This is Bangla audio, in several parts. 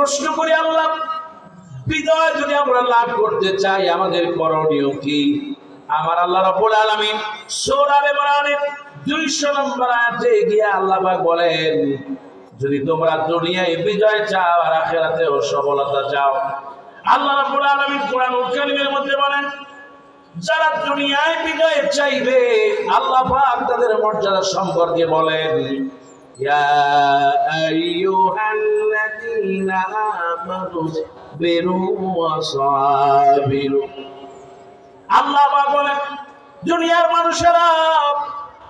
প্রশ্ন করি আল্লাহ বিজয় যদি আমরা লাভ করতে চাই, আমাদের করণীয় কি? আমার আল্লাহ রাব্বুল আলামিন সূরা আলে ইমরানের 200 নম্বর আয়াতে গিয়ে আল্লাহ পাক বলেন, যদি তোমরা দুনিয়ায় বিজয় চাও আর আখিরাতেও সফলতা চাও। আল্লাহ রাব্বুল আলামিন কোরআনুল কারীমের মধ্যে বলেন, যারা দুনিয়ায় বিজয় চাইবে, আল্লাহ পাক তাদের মর্যাদা সম্পর্কে বলেন, ইয়া আইয়ুহাল্লাযীনা আমানু বিরু ওয়া সাবিরু আল্লাহ বলেন, দুনিয়ার মানুষেরা,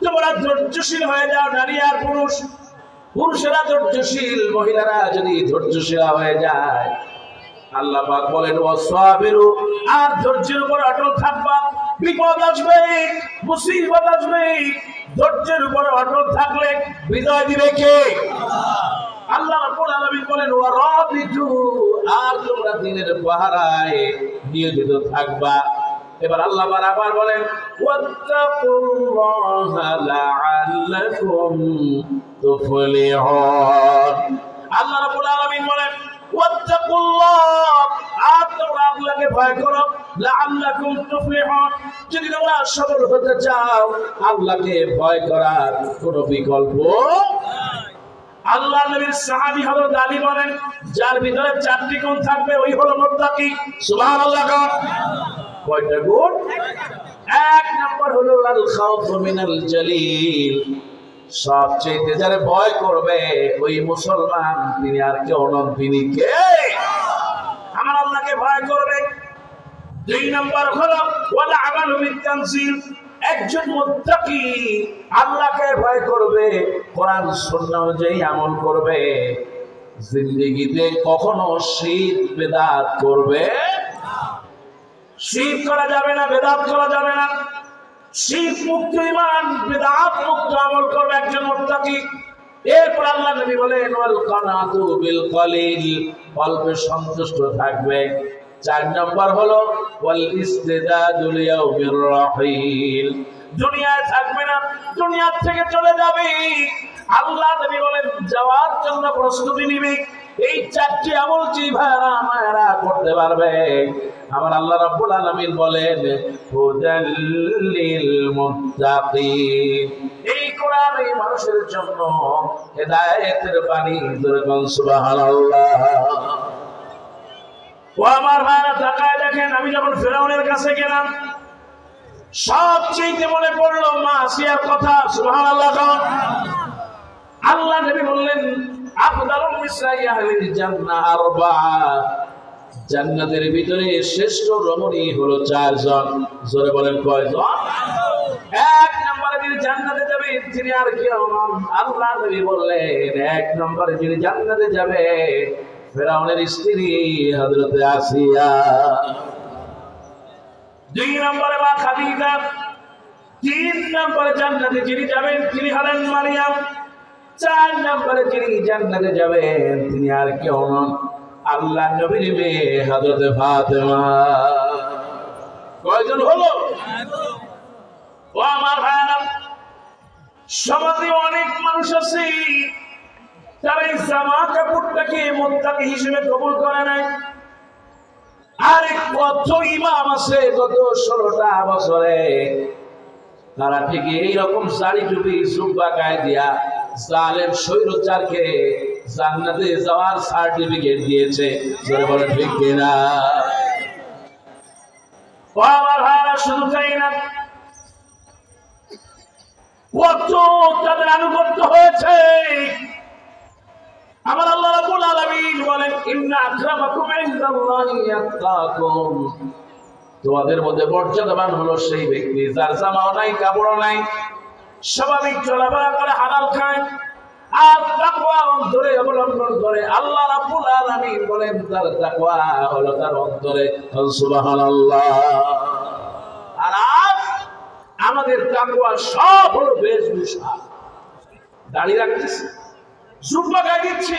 তোমরা ধৈর্যশীল হয়ে যাও, নারী আর পুরুষ। পুরুষেরা ধৈর্যশীল, মহিলারা যদি ধৈর্যশীল হয়ে যায়, আল্লাহ পাক বলেন ওয়াসাবিরু আর ধৈর্যের উপর অটল থাকবা, বিপদ আসবে, মুসিবত আসবে। ধৈর্যের উপর অটল থাকলে বিজয় দিবে কে? আল্লাহ রাব্বুল আলামিন বলেন, ওয়া রাবিতু, আর তোমরা দিনের পাহারায় নিয়োজিত থাকবা। এবার আল্লাহ আবার বলেন আল্লাহ রাব্বুল আলামিন বলেন আর তোমরা আল্লাহকে ভয় করো, লাআল্লাকুম তুফলিহুন। যদি তোমরা সফল হতে চাও, আল্লাহকে ভয় করার কোনো বিকল্প আল্লাহ নবীর সাহাবী হযরত আলী বলেন, যার ভিতরে চারটি গুণ থাকবে, ওই হলো মুত্তাকি। সুবহানাল্লাহ কয়টা গুণ? এক নম্বর হলো আল খাউফু মিনাল জালিল। সবচেয়ে যারা ভয় করবে, ওই মুসলমান, তিনি আর কেউ নন, তিনি কে? আমার আল্লাহকে ভয় করবে। দুই নম্বর হলো ওয়ালা আমালু বিতানজিল একজন মুত্তাকি আল্লাহকে ভয় করবে, কোরআন সুন্নাহ অনুযায়ী আমল করবে। জিন্দেগিতে কখনো শীত বেদাত করবে শীত করা যাবে না, বেদাত করা যাবে না। শীত মুক্ত ইমান বেদাত মুক্ত আমল করবে একজন মুত্তাকি। এরপর আল্লাহ নবী বলেন, ওয়াল কানাতু বিল কলিল অল্পে সন্তুষ্ট থাকবে। চার নম্বর হলো, ওয়াল ইস্তিদাদুল ইয়াউমির রাহিল। দুনিয়ায় থাকবে না থেকে চলে যাবে। আল্লাহ নবী বলেন, যাওয়ার জন্য প্রস্তুতি নিবে। এই চারটি আমল ভাইরা মায়েরা করতে পারবে? আমার আল্লাহ রাব্বুল আলামিন বলেন হুদাল্লিল মুত্তাকিন। এই কোরআন এই মানুষের জন্য হেদায়েতের বাণী যেরকম সুবহানাল্লাহ। ও আমার ভাইরা, তাকায় দেখেন, আমি যখন ফেরাউনের কাছে গেলাম, সবচেয়ে মনে পড়ল, মা আসিয়ার কথা, সুবহানাল্লাহ আল্লাহ নবী বললেন, আফদালুল মিসরাই আহলিল জান্নাহ আরবা। জান্নাতের ভিতরে শ্রেষ্ঠ রমণী হলো চারজন। জোরে বলেন, কয়জন? এক নম্বরে যিনি জান্নাতে যাবে তিনি আর কেউ নন। আল্লাহ নবী বললেন, এক নম্বরে যিনি জান্নাতে যাবে। ফেরাউনের স্ত্রী হযরতে আসিয়া। দুই নম্বরে মা খাদিজা, তিন নম্বরে জান্নাতে যিনি যাবেন তিনি হলেন মারিয়াম, চার নম্বরে যিনি জান্নাতে যাবেন তিনি আর কেউ নন, আল্লাহ নবীর মেয়ে হযরত ফাতেমা। কয়জন হলো? ও আমার ভাইরা সমাজে অনেক মানুষ আছে তারা এই জামা কাপড়টাকে মোত্তাকি হিসেবে কবুল করে নাই, আরে কত ইমাম আছে, গত ষোলোটা বছরে, তারা ঠিক এইরকম টুপি সুব্বা গায়ে দিয়া জালেম জান্নাতে যাওয়ার সার্টিফিকেট দিয়েছে। বলে ঠিক কিনা? শুধু তাই না, কত তাদের আনুগত্য হয়েছে আমার আল্লাহ রাব্বুল আলামিন বলেন তোমাদের মধ্যে মর্যাদাবান হলো সেই ব্যক্তি, যার জামাও নাই, কাপড়ও নাই, স্বাভাবিক চলাফেরা করে, হালাল খায়। আর অবলম্বন আল্লাহ তার অন্তরে। আমাদের সব হলো বেশভূষা দাড়ি রাখতেছি। জুব্বা গায়ে দিচ্ছি।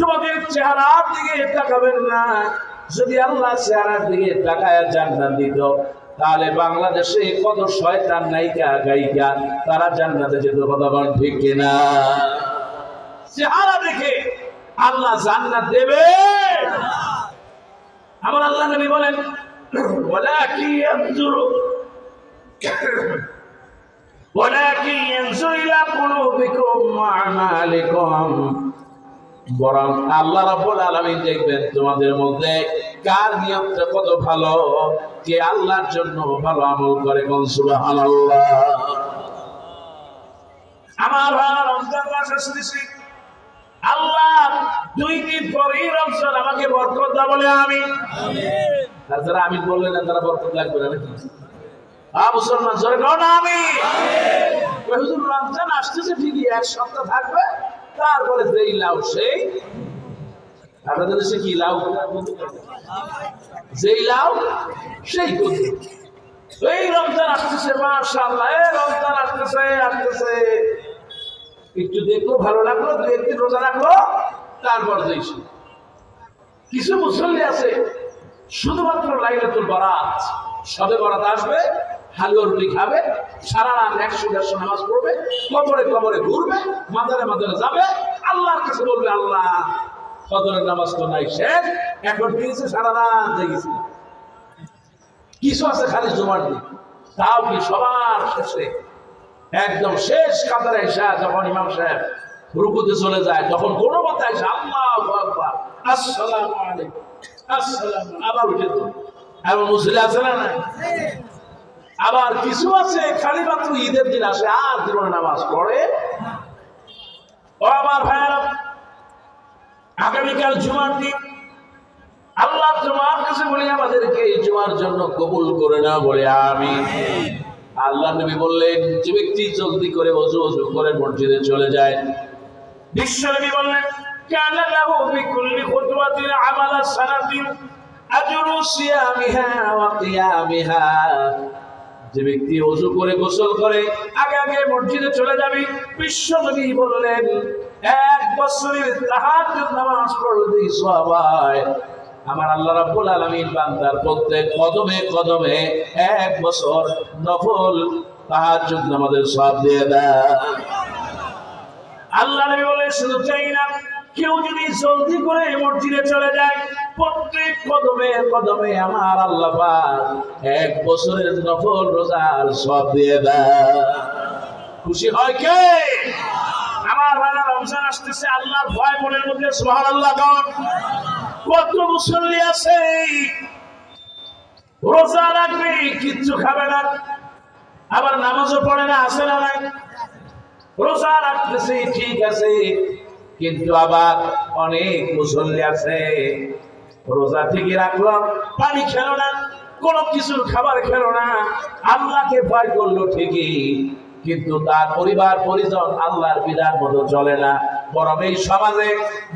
তোমাদের চেহারার দিকে তাকাবেন না। যদি আল্লাহ চেহারার দিকে তাকায় জান্নাত দিত, তাহলে বাংলাদেশে কত শয়তান নায়িকা, গায়িকা, তারা জান্নাতে যেত, কথা বল ঠিক কিনা? চেহারা দেখে আল্লাহ জান্নাত দেবে। আমার আল্লাহ নবী বলেন ওয়ালাকিন ইয়ানজুরু ওয়ালাকিন ইয়ানজুরু ইলা কুলুবিকুম ওয়া বরং আল্লাহ রাব্বুল আলামিন দেখবেন তোমাদের মধ্যে কার নিয়মটা কত ভালো কে আল্লাহর জন্য ভালো আমল করে কোন আমার রমজান মাস আসতেছে। আল্লাহ দুই দিন রমজান আমাকে বরকত দাও বলে আমি। আমি না তারা বরকত লাগবে না নাকি? আ মুসলমান জোরে না আমি হুজুর রমজান আসতেছে ঠিকই এক সপ্তাহ থাকবে। তারপরে লাউ সেই কি লাউ? যেই লাউ সেই এই রমজান আসতেছে এই রমজান আসতেছে আসতেছে। একটু দেখল ভালো লাগল, দু একদিন রোজা রাখল, তারপর যাইছি কিছু মুসল্লি আছে, শুধুমাত্র লাইলাতুল বরাত, সবে বরাত আসবে হালুয়া খাবে, সারা রাত একশো দেড়শো নামাজ পড়বে, কবরে কবরে ঘুরবে, মাদারে মাদারে যাবে, আল্লাহর কাছে বলবে, আল্লাহ, ফজরের নামাজ তো নাই শেষ, এখন দিয়েছে সারা রাত জেগেছি। কিছু আছে খালি জমার দিন। তাও কি সবার শেষে? একদম শেষ কাতারে এসে যখন ইমাম সাহেব রুকুতে চলে যায়, তখন কোনো কথা এসে আল্লাহ আসসালাম আলাইকুম, আসসালাম আবার উঠে তো এমন মুসলিম আছে না নাই? আবার কিছু আছে খালি মাত্র ঈদের দিন আসে আর জীবনে নামাজ পড়ে ও আমার ভাইয়ারা আগামীকাল জুমার দিন আল্লাহ তোমার কাছে বলি আমাদেরকে এই জুমার জন্য কবুল করে না বলে আমি আল্লাহ নবী বললেন যে ব্যক্তি জলদি করে অজু অজু করে মসজিদে চলে যায় বিশ্বনবী বললেন كان له بكل خطوة عمل سنة أجر صيامها وقيامها যে ব্যক্তি অজু করে গোসল করে, আগে আগে মসজিদে চলে যাবে। বিশ্বনবী বললেন, এক বছরের তাহার নামাজ পড়লে সবাই আমার আল্লাহ রাব্বুল আলামিন বান্দার প্রত্যেক কদমে কদমে এক বছর নফল তাহাজ্জুদ নামাজের সব দিয়ে দেয় আল্লাহ নবী বলে শুধু চাই না, কেউ যদি জলদি করে মসজিদে চলে যায় প্রত্যেক কদমে কদমে আমার আল্লাহ এক বছরের নফল রোজার সব দিয়ে খুশি হয় কে? আমার ভাইরা রমজান আসতেছে ভয় মনের মধ্যে সুবহানাল্লাহ কন। কত মুসল্লি আছে, রোজা রাখবে, কিচ্ছু খাবে না। আবার নামাজও পড়ে না আসে না নাই। রোজা রাখতেছে, ঠিক আছে, কিন্তু আবার অনেক মুসল্লি আছে রোজা ঠিকই রাখল পানি খেলো না, কোনো কিছুর খাবার খেলো না, আল্লাহকে ভয় করল ঠিকই, কিন্তু তার পরিবার, পরিজন আল্লাহর বিধান মতো চলে না। বরং এই সমাজে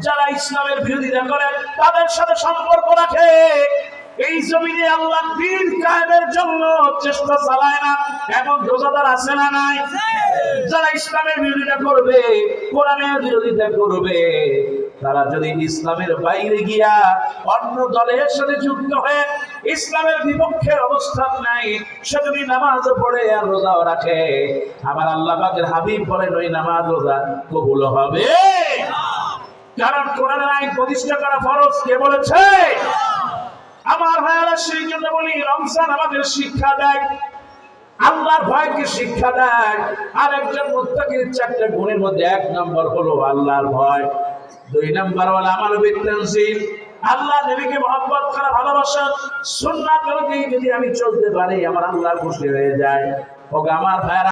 যারা ইসলামের বিরোধিতা করে, তাদের সাথে সম্পর্ক রাখে। এই জমিনে আল্লাহ দিন কায়েমের জন্য চেষ্টা চালায় না এমন রোজাদার আছে না নাই। যারা ইসলামের বিরোধিতা করবে, কোরআনের বিরোধিতা করবে তারা যদি ইসলামের বাইরে গিয়া অন্য দলের সাথে যুক্ত হয়ে ইসলামের বিপক্ষে অবস্থান নাই সে যদি নামাজ পড়ে আর রোজাও রাখে, আমার আল্লাহ হাবিব বলেন, ওই নামাজ রোজা কবুল হবে। কারণ কোরআনের আইন প্রতিষ্ঠা করা ফরজ, কে বলেছে? আমার ভাইয়ারা, সেই জন্য বলি, রমজান আমাদের শিক্ষা দেয়। আল্লাহর ভয়কে শিক্ষা দেয়। আর একজন মুত্তাকির চারটা গুণের মধ্যে এক নম্বর হলো আল্লাহর ভয়। দুই নম্বর হলো আমার বিত্তানশীল আল্লাহ নবীকে মহব্বত করা, ভালোবাসা, সুন্নাত অনুযায়ী যদি আমি চলতে পারি, আমার আল্লাহ খুশি হয়ে যায়। ওকে আমার ভাইয়ারা